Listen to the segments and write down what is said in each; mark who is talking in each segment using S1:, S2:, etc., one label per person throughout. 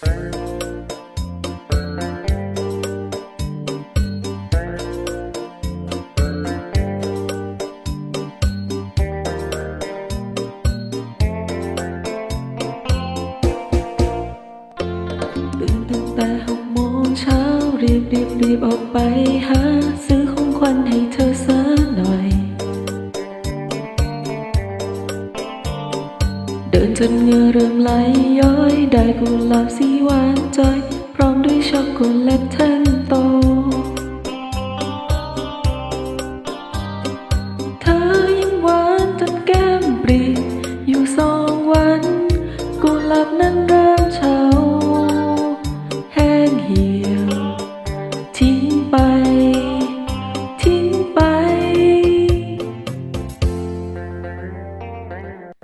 S1: ตื่นตั้งแต่หกโมงเช้ารีบรีบรีบออกไปหาซื้อของขวัญให้เธอ จนเหงื่อเริ่มไหลย้อยได้กุหลาบสีหวานใจ พร้อมด้วยช็อกโกแลตแท่งโต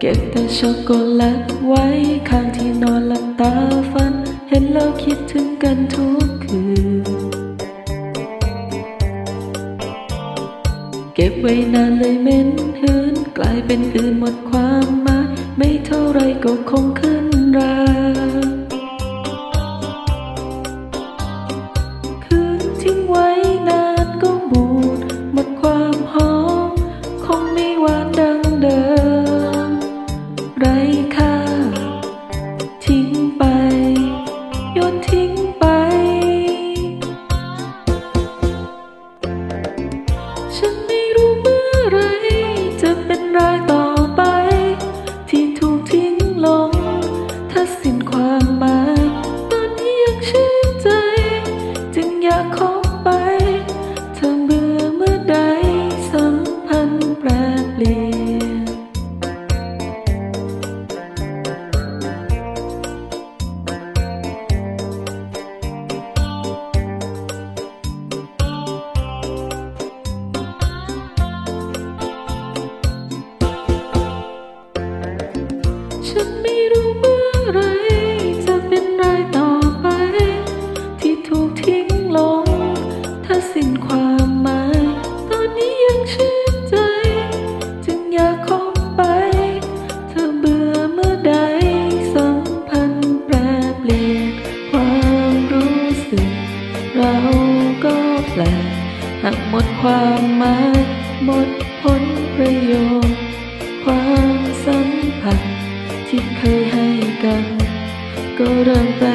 S1: เก็บแต่ช็อกโกแลตไว้ข้างที่นอนหลับตาฝัน เห็นแล้วคิดถึงกันทุกคืน เก็บไว้นานเลยเหม็นหืนกลายเป็นอื่นหมดความหมาย ไม่เท่าไรก็คงขึ้นรา จึ แปลกหากหมดความหมายหมดผลประโยชน์ ความสัมพันธ์ที่เคยให้กัน ก็เริ่มแปร